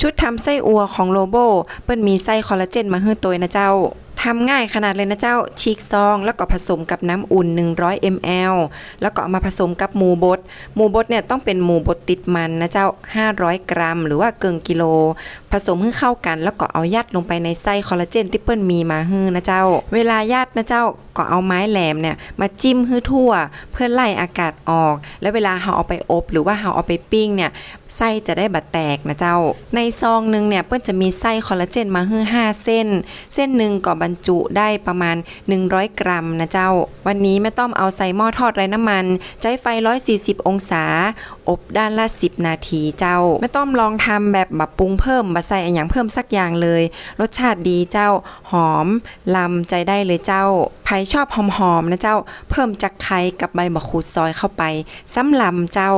ชุดทำไส้อัวของโลโบเปิ้นมีไส้คอลลาเจนมาให้ตัวนะเจ้า ทำง่ายขนาดเลยนะเจ้าฉีกซอง แล้วก็ผสมกับน้ำอุ่น 100 ml แล้วก็เอามาผสมกับหมูบดหมูบดเนี่ยต้องเป็นหมูบดติดมันนะเจ้า 500 กรัม หรือว่าเกิงกิโล ผสมให้เข้ากัน แล้วก็เอายัดลงไปในไส้คอลลาเจนที่เปิ้นมีมาให้นะเจ้า เวลายัดนะเจ้าก็เอาไม้แหลมเนี่ยมาจิ้มให้ทั่ว เพื่อไล่อากาศออก แล้วเวลาเราเอาไปอบ หรือว่าเราเอาไปปิ้งเนี่ยไส้จะได้บัดแตกนะเจ้า ในซองหนึงเนี่ยเปิ้นจะมีไส้คอลลาเจนมาให้5เส้น เส้นหนึ่งก็บรรจุได้ประมาณ 100 กรัมนะเจ้า วันนี้แม่ต้อมเอาใส่หม้อทอดไร้น้ำมัน ใช้ไฟ 140 องศา อบด้านละ 10 นาทีเจ้าแม่ต้อมลองทำแบบแบบปรุงเพิ่มบะใส่อย่างเพิ่มสักอย่างเลย รสชาติดีเจ้าหอมลำใจได้เลยเจ้าใครชอบหอมๆนะเจ้า เพิ่มจักไคร้กับใบมะขูดซอยเข้าไปซ้ำลำเจ้า